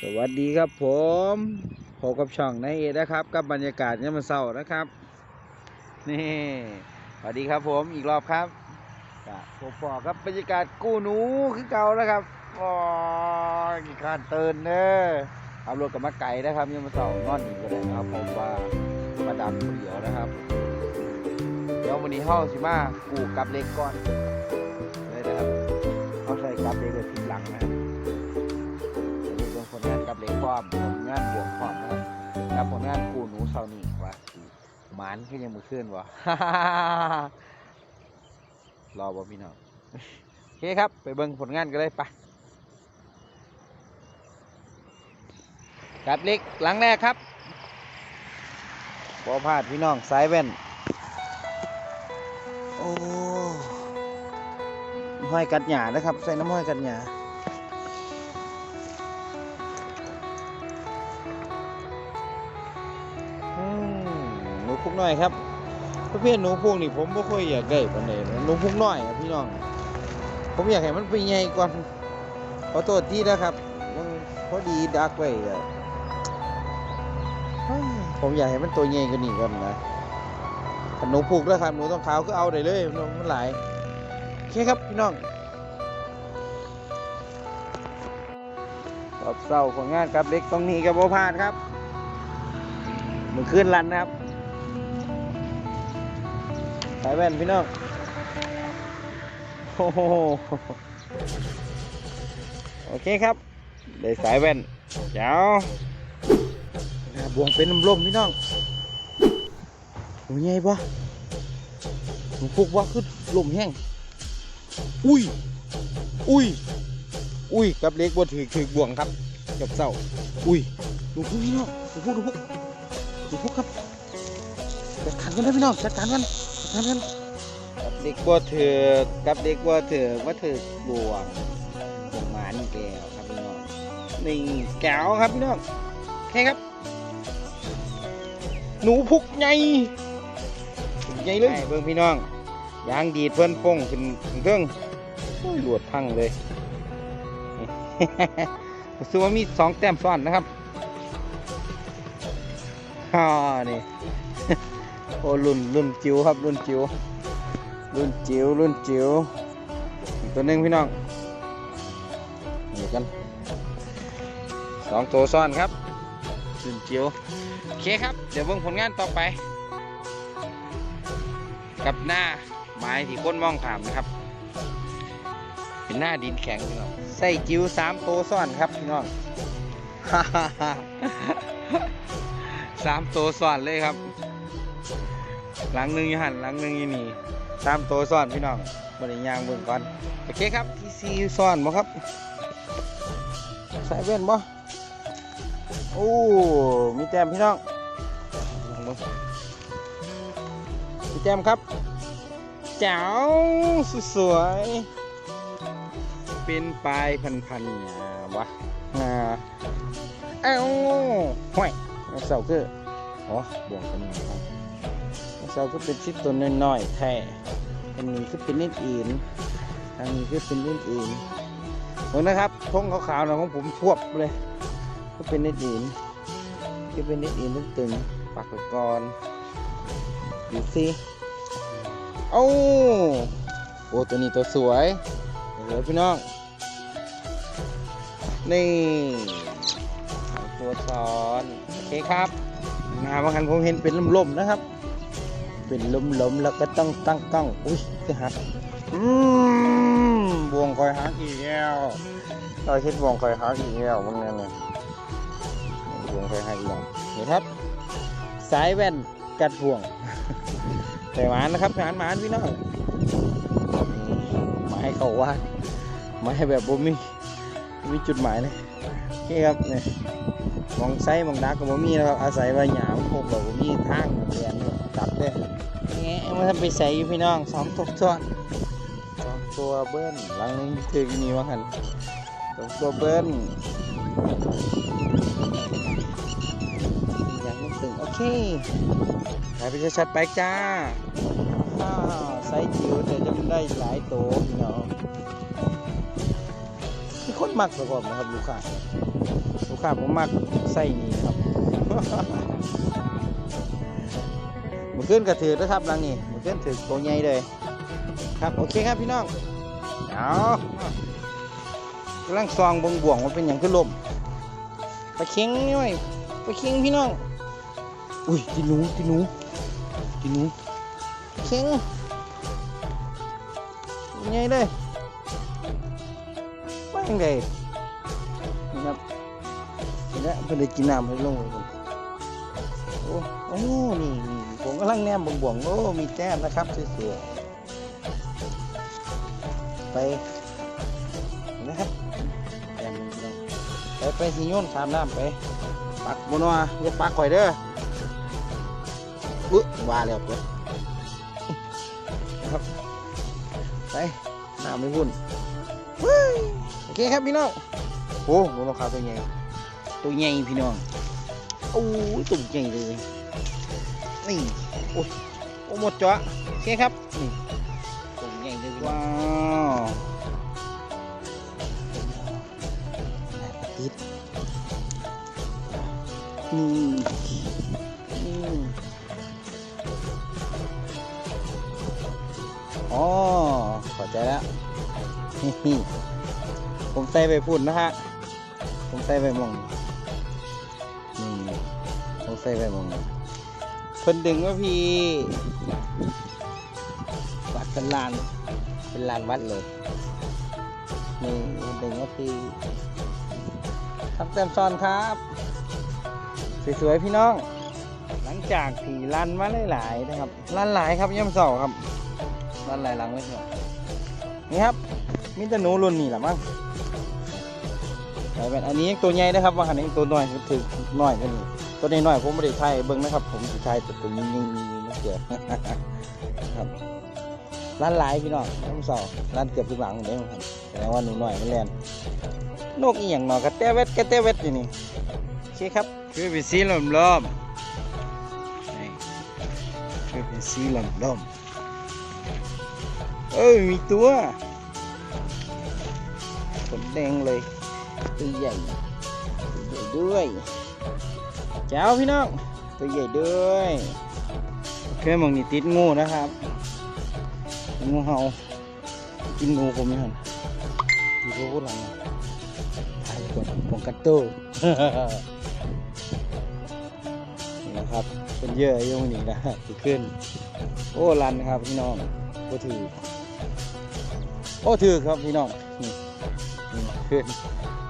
สวัสดีครับผมพบกับช่องนายเอนะครับ กับบรรยากาศยามมื้อเช้านะครับ นี่ สวัสดีครับผมอีกรอบครับผมปอกครับบรรยากาศกู้หนูคือเก่านะครับอ้ยกี่การเตือนเด้อขับรถกับมาไก่นะครับยามมื้อเช้านอนอยู่ก็ได้นะครับ ผมว่ามาดับเดียวนะครับเดี๋ยววันนี้เฮาสิมากูกับเล็กก่อนเลยนะครับเอาใส่กับเล็กเลยทีหลังนะ ร้อมผลงานบวกพร้อมนะครับแล้วผลงานปูหนูเสานี่ว่าหมานขึ้นยังมือขึ้นวะรอบ่พี่น้องโอเคครับ ไปเบิ่งผลงานกันเลยไปกับเล็กหลังแรกครับบ่พลาดพี่น้องสายแว่น โอ้ห้อยกัดหยานะครับ ใส่น้ำห้อยกัดหยา พุกน้อยครับประเภทหนูพวกนี่ผมไม่ค่อยอยากได้ปานใดนะหนูพุกน้อยอะพี่น้อง ผมอยากให้มันไปใหญ่กว่าขอโทษที่นะครับมันพอดีดักไว้ผมอยากให้มันตัวใหญ่กว่านี้ก่อนนะหนูผูกแล้วครับหนูต้องขาวก็เอาได้เลยมันหลายโอเคครับพี่น้องรอบเศร้าผลงงานกับเล็กตรงนี้กับโบพลาดครับมือขึ้นรันนะครับายแว่นพี่น้องโอ้โหโอเคครับได้สายแว่นเจ้าบวงเป็นน้ำลมพี่น้องหนูใหญ่ปะหนูฟุกว่าขึ้นลมแห้งอุ้ยอุ้ยอุ้ยกับเล็กบวถือถือบวงครับกับเศร้าอุ้ยหนูฟุกพี่น้องหนูฟุกหนูฟุกดูพวกครับจัดการกันนะพี่น้องจัดการกัน จัดการกันกับเด็กบัวเถือกกับเด็กบัวเถือกว่าเถือกบวงบวงหมานี่แก้วครับพี่น้องนี่แก้วครับพี่น้องโอเคครับ หนูพุกใหญ่พุกใหญ่เลยเบิ่งพี่น้องยางดีดเพื่อนฟงขึ้นถึงเครื่องโอ้ยหลวดพังเลยซื้อว่ามีสองแต้มซ้อนนะครับฮ่านี่โอ้รุ่นรุ่นจิ๋วครับรุ่นจิ๋วรุ่นจิ๋วรุ่นจิ๋วอีกตัวหนึงพี่น้องนี่กันสองตัวซ้อนครับรุ่นจิ๋วโอเคครับ เดี๋ยวเบิ่งผลงานต่อไป กับหน้าไม้ที่คนมองขามนะครับ เป็นหน้าดินแข็งพี่น้องใส่จิ๋วสามตัวซ้อนครับพี่น้องฮ่าฮ่าฮ่าสามตัวซ้อนเลยครับ หลังหนึ่งอยู่หันหลังหนึ่งอยู่นี่สามตัวซ้อนพี่น้องบริยางเบิ่งก่อนโอเคครับที่ซีซ้อนบ่ครับใส่เว้นบ่โอ้มีแต้มพี่น้องมีแต้มครับแจ๋วสวยเป็นปลายพันๆเนี่ยวะอ่าเอ้าห่วยเสาคืออ๋อบวกกันนะครับ เสาก็เป็นชิดตัวน้อยๆแท้อันนี้คือเป็นนิดอื่นทางนี้คือเป็นนิดอื่นเห็นนะครับทงขาวๆนะของผมทวบเลย ก็เป็นนิดอื่นก็เป็นนิดอื่นตึงๆปักก่อนดูสิเอ้าโอ้ตัวนี้ตัวสวยสวยพี่น้องนี่ตัวซ้อน โอเคครับนาบางคันผมเห็นเป็นลมๆนะครับ เป็นลมๆแล้วก็ต้องตั้งกล้องอุ้ยจะหักอืมบวงคอยหักอีกแล้วเราเช็ดบวงคอยหักอีกแล้วมันนั่นเลยบวงคอยหักอีกแล้วนี่ครับ สายแว่นกัดบวง แต่หมานนะครับหมานหมานพี่น้องหมายเขาว่าหมายแบบบ่มีมีจุดหมายเลยโอเคครับเนี่ยมองไซมองดักก็บ่มีนะครับอาศัยว่าหยามพวกเราบ่มีทางเรียน เด้แงะมาทำไปใส่อยู่พี่น้องสองตัวซ้อนสองตัวเบิ้ลหลังนึงถืออยู่นี่ว่าหันสองตัวเบิ้ลอย่างนี้ตึงโอเคถ่ายไปชัดๆไปจ้าอ้าวไซส์จิ๋วแต่จะได้หลายตัวพี่น้องมีคนมักประกอบนะครับลูกค้าลูกค้าผมมักใส่นี่ครับ มือขึ้นกระถือนะครับหลังนี่มือขึ้นถือตัวใหญ่เลย ครับโอเคครับพี่น้องเอากำลังซองบงบ่วงมันเป็นอย่างขึ้นลมไปเค็งหน่อยไปเค็งพี่น้องอุ้ยกินหนูกินหนูกินหนูเค็งยังไงเลยว่ายังไงนี่ครับเห็นแล้วเพิ่นได้กินน้ำให้ลงเลยผม โอ้โอ้นี่นี่ผมกำลังแนมบ่วงๆโอ้ มีแก้มนะครับสวยๆไปนะครับแก้มมันพี่น้องไปไปสิโยนขามน้ำไป ปักบนว่าอย่าปักข่อยเด้ออุ๊ยว่าแล้วเด้อครับ ไปน้ำไม่พุ่นโอเคครับพี่น้องโอ้โหนกขาตัวใหญ่ตัวใหญ่พี่น้อง โอ้ยตัวใหญ่เลย นี่ โอ้ยโอ้หมดจ้ะโอเคครับ นี่ตัวใหญ่เลยว้าวติดนี่นี่อ๋อเข้าใจแล้วผมใส่ไปพูดนะฮะ ผมใส่ไปหมอง ใส่ไปมองเพิ่นดึงว่าพี่วัดเป็นลาน เป็นลานวัดเลยนี่ดึงว่าพี่ทำเต็มซอนครับ สวยๆพี่น้อง หลังจากที่รันมาหลายๆนะครับรันหลายครับย่ำเสาครับรันหลายหลังเลยครับนี่ครับมีแต่หนูรุ่นนี่แหละมั้งแต่เป็นอันนี้ยังตัวใหญ่นะครับว่าหันนี้ตัวน้อยถือน้อยกันนี่ ตัวน้อยๆผมไม่ได้ใช้เบิ้งนะครับ ผมใช้แต่ตัวนี้ยิงยิงยิงเกือบครับรันหลายพี่น้องย่ำเสารันเกือบทุกหลังเลยครับแสดงว่าหนูหน้อยมันแลนนกอีหยังหนอกระแตเวดกระแตเวดอยู่นี่โอเคครับคือเป็นสีลมลมนี่คือเป็นสีลมลมเอ้ยมีตัวขนแดงเลยตัวใหญ่ตัวใหญ่ด้วย เจ้าพี่น้อง ตัวใหญ่ด้วยเคยมองนี่ติดงูนะครับ งูเห่ากินงูผมนี่ฮะที่เขาพูดหลังถ่ายก่อนผมกัดตู้นี่นะครับเป็นเยอะอยุ่งนี่นะที่ขึ้น โอ้รันครับพี่น้องโอ้ถือโอ้ถือครับพี่น้องนี่ขึ้น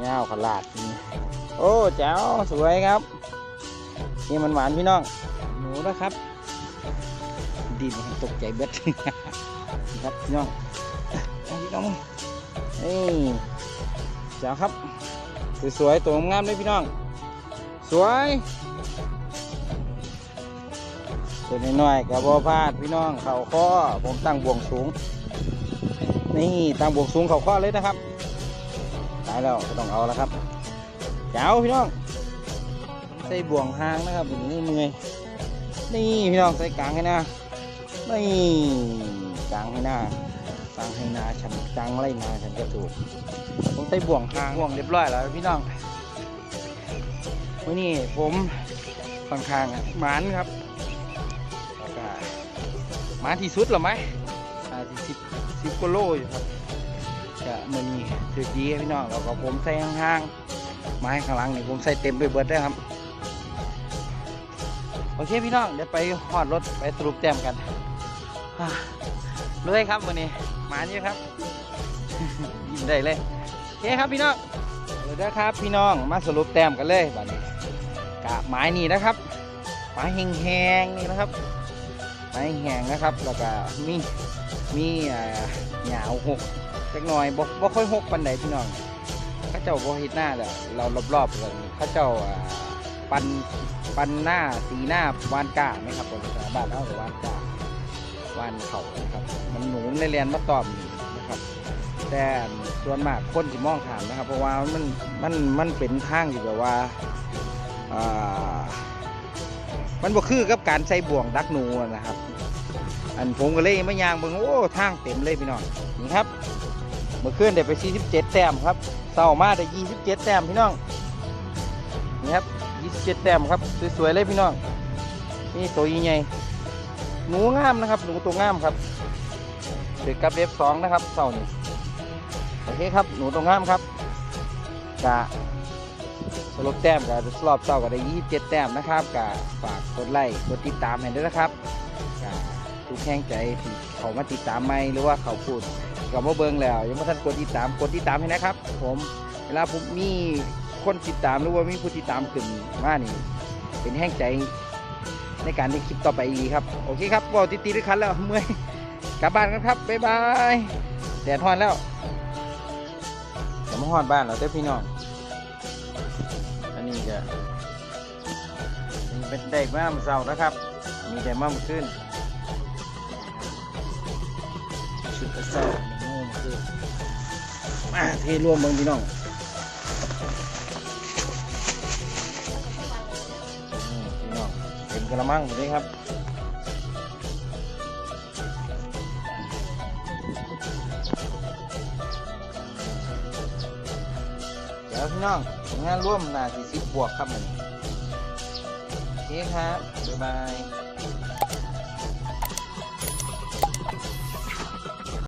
เงาขลาดโอ้แจ๋วสวยครับ นี่มันหวานพี่น้อง หนูนะครับ ดีนตกใจเบ็ดนะครับพี่น้องพี่น้องนี่จ๋วครับ สวยๆตัวงามๆเลยพี่น้อง สวยตัวน้อยๆกับบอพาดพี่น้องเข่าข้อผมตั้งบ่วงสูง นี่ตั้งบ่วงสูงเข่าข้อเลยนะครับตายแล้วก็ต้องเอาแล้วครับเจ้าพี่น้อง ส่บ่วงหางนะครับอย่างนี้มื่อยนี่พี่น้องใส่กลางให้หน้านี่กลางให้หน้ากลางให้หน้าฉันกลางไล่นาฉันก็ถูกผมใส่บ่วงหางบ่วงเรียบร้อยแล้วพี่น้องวันนี้ผมค่อนข้างหมานครับแล้วก็มาที่สุดหรอไหมมาที่สิบสิบกิโลอยู่ครับจะมันมีถือดีพี่น้องแล้วก็ผมใส่ห่างๆไม้ข้างหลังนี่ผมใส่เต็มไปเบิดได้ครับ โอเคพี่น้องเดี๋ยวไปหอดรถไปสรุปแต้มกันเลยครับวันนี้มานี่ครับยินได้เลยโอเคครับพี่น้องเลยนะครับ พี่น้องมาสรุปแต้มกันเลยบัดนี้กะไม้นี่นะครับไม้แห้งๆนี่นะครับไม้แห้งนะครับแล้วก็มีมีอ่าหยาวหกเล็กน้อยบ่บ่ค่อยหกปันใดพี่น้องเข้าเจ้าบ่เฮ็ดหน้าเลยเรารอบๆเลยเข้าเจ้า ปันปันหน้าสีหน้าวานกาไหมครับภาษาบ้านเราหรือวานกาวานเขานะครับ มันหนูในเรียนมาตอมนะครับ แต่ส่วนมากคนที่มองถามนะครับ เพราะว่ามันมันมันเป็นทางอยู่แบบว่าอ่ามันบ่คือกับการใส่บ่วงดักหนูนะครับ อันผมก็เลยไม่ยางเบิ่งโอ้ทางเต็มเลยพี่น้องนี่ครับเมื่อคืนได้ไป 47 แต้มครับเศร้ามาได้ 27 แต้มพี่น้องนี่ครับ 27 แต้มครับ สวยๆเลยพี่น้อง นี่ตัวใหญ่หนูงามนะครับ หนูตัวงามครับเด็กกับเอฟสองนะครับเสานี่โอเคครับ หนูตัวงามครับกะสรุปแต้มกับรอบเสาก็ได้ 27 แต้มนะครับกะฝากกดไลค์กดติดตามให้ด้วยนะครับกะทุกแห่งใจที่เขามาติดตามไหมหรือว่าเขาพูดกับมาเบิงแล้วยังไม่ทันกดติดตามกดติดตามให้นะครับ ผมเวลาผมมี คนติดตามหรือว่ามีผู้ติดตามขึ้นมานี่ เป็นแห้งใจในการที่คลิปต่อไปอีกครับ โอเคครับบอกติดตีด้วยคันแล้วเมื่อยกลับบ้านกันครับ บ๊ายบายแดดฮ้อนแล้วเดี๋ยวมาฮ้อนบ้านเราเด้อพี่น้อง อันนี้จะเป็นเด็กมาเมื่อเช้านะครับ มีแต่มาเมื่อคืนชุดกระเซ้าโง่เมื่อคืนมาเทรวมเมืองพี่น้อง กระมังหมดเลยครับเดี๋ยวพี่น้องงานร่วมนาสี่สิบบวกครับผมโอเคครับ บ๊ายบาย